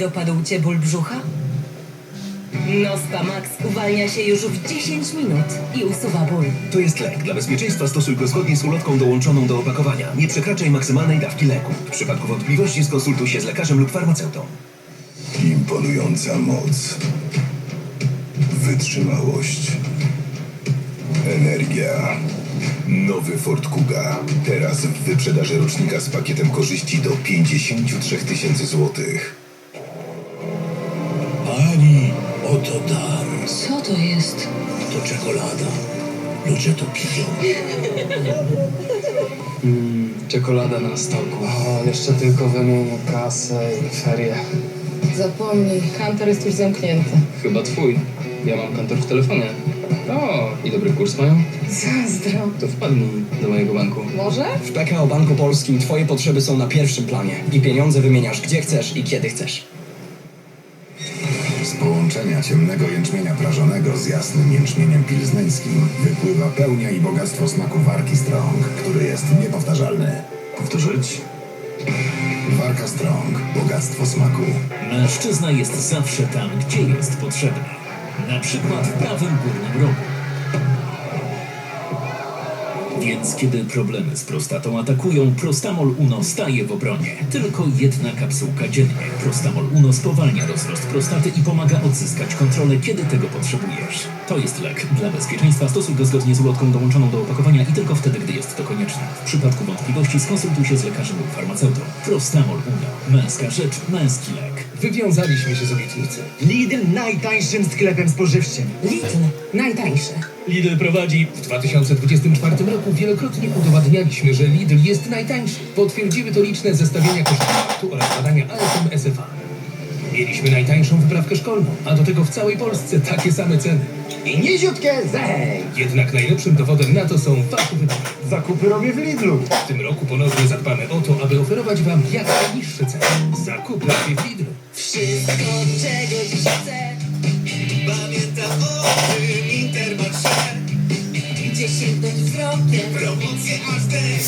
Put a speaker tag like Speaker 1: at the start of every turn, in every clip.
Speaker 1: Dopadł cię ból brzucha? Nospa Max uwalnia się już w 10 minut i usuwa ból.
Speaker 2: To jest lek. Dla bezpieczeństwa stosuj go zgodnie z ulotką dołączoną do opakowania. Nie przekraczaj maksymalnej dawki leku. W przypadku wątpliwości skonsultuj się z lekarzem lub farmaceutą.
Speaker 3: Imponująca moc. Wytrzymałość. Energia. Nowy Ford Kuga. Teraz w wyprzedaży rocznika z pakietem korzyści do 53 tysięcy złotych.
Speaker 4: Oto dar.
Speaker 1: Co to jest?
Speaker 4: To czekolada. Ludzie to piją.
Speaker 5: Czekolada na stołku. O, jeszcze tylko wymienię kasę i ferie.
Speaker 6: Zapomnij, kantor jest już zamknięty.
Speaker 5: Chyba twój. Ja mam kantor w telefonie. O, i dobry kurs mają?
Speaker 6: Zazdro.
Speaker 5: To wpadnij do mojego banku.
Speaker 6: Może?
Speaker 7: W PKO Banku Polskim Twoje potrzeby są na pierwszym planie i pieniądze wymieniasz gdzie chcesz i kiedy chcesz.
Speaker 3: Połączenia ciemnego jęczmienia prażonego z jasnym jęczmieniem pilzneńskim wypływa pełnia i bogactwo smaku warki Strong, który jest niepowtarzalny. Powtórzyć? Warka Strong. Bogactwo smaku.
Speaker 8: Mężczyzna jest zawsze tam, gdzie jest potrzebny. Na przykład w prawym górnym rogu. Więc kiedy problemy z prostatą atakują, Prostamol Uno staje w obronie. Tylko jedna kapsułka dziennie. Prostamol Uno spowalnia rozrost prostaty i pomaga odzyskać kontrolę, kiedy tego potrzebujesz. To jest lek. Dla bezpieczeństwa stosuj go zgodnie z ulotką dołączoną do opakowania i tylko wtedy, gdy jest to konieczne. W przypadku wątpliwości skonsultuj się z lekarzem lub farmaceutą. Prostamol Uno. Męska rzecz, męski lek.
Speaker 2: Wywiązaliśmy się z obietnicy.
Speaker 9: Lidl najtańszym sklepem spożywczym.
Speaker 1: Lidl. Najtańsze.
Speaker 2: Lidl prowadzi. W 2024 roku wielokrotnie udowadnialiśmy, że Lidl jest najtańszy. Potwierdziły to liczne zestawienia kosztu oraz badania ASM SFA. Mieliśmy najtańszą wyprawkę szkolną, a do tego w całej Polsce takie same ceny.
Speaker 9: I niziutkie zej!
Speaker 2: Jednak najlepszym dowodem na to są wasze wybory.
Speaker 9: Zakupy robię w Lidlu.
Speaker 2: W tym roku ponownie zadbamy o to, aby oferować Wam jak najniższe ceny. Zakup lepiej w Lidlu.
Speaker 1: Wszystko, czego dziś chcę.
Speaker 4: Pamiętam o tym Intermarché.
Speaker 1: Gdzie sięgnąć wzrokiem.
Speaker 4: Promocje aż też.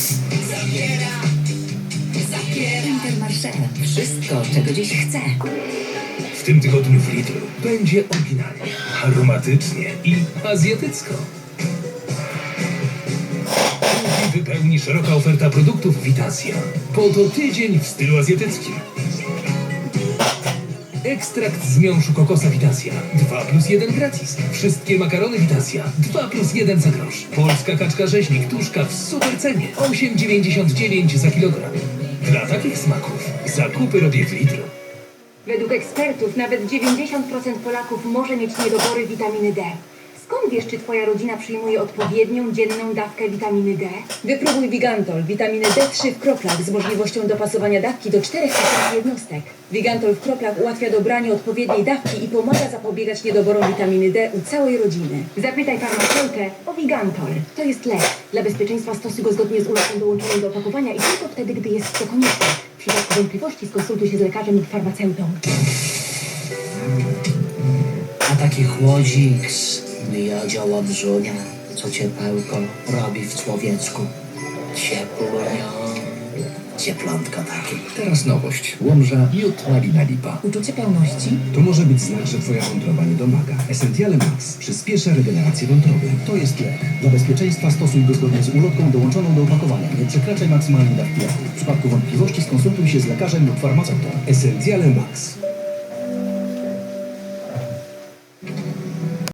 Speaker 1: Zabiera. Zabiera. Intermarché. Wszystko, czego dziś chcę.
Speaker 2: W tym tygodniu w Lidlu będzie oryginalnie, aromatycznie i azjatycko. Wypełni szeroka oferta produktów Vitasia. Po to tydzień w stylu azjatyckim. Ekstrakt z miąższu kokosa Vitasia. 2 plus 1 gratis. Wszystkie makarony Vitasia. 2 plus 1 za grosz. Polska kaczka rzeźnik tuszka w super cenie. 8,99 za kilogram. Dla takich smaków zakupy robię w Lidlu.
Speaker 10: Według ekspertów nawet 90% Polaków może mieć niedobory witaminy D. Skąd wiesz, czy twoja rodzina przyjmuje odpowiednią dzienną dawkę witaminy D?
Speaker 1: Wypróbuj Vigantol, witaminy D3 w kroplach z możliwością dopasowania dawki do 4000 jednostek. Vigantol w kroplach ułatwia dobranie odpowiedniej dawki i pomaga zapobiegać niedoborom witaminy D u całej rodziny.
Speaker 10: Zapytaj farmaceutę o Vigantol.
Speaker 1: To jest lek. Dla bezpieczeństwa stosuj go zgodnie z ulotką dołączoną do opakowania i tylko wtedy, gdy jest to konieczne. W przypadku wątpliwości skonsultuj się z lekarzem lub farmaceutą.
Speaker 11: A taki chłodzik z miodzioła brzunia, co ciepełko robi w człowieczku. Ciepło, cieplątko takie.
Speaker 2: Teraz nowość. Łomża Jut Malina Lipa.
Speaker 1: Uczucie pełności?
Speaker 2: To może być znak, że Twoja wątroba nie domaga. Essentiale Max przyspiesza regenerację wątroby. To jest lek. Dla bezpieczeństwa stosuj go zgodnie z ulotką dołączoną do opakowania. Nie przekraczaj maksymalnej dawki leku. W przypadku wątpliwości skonsultuj się z lekarzem lub farmaceutą. Essentiale Max.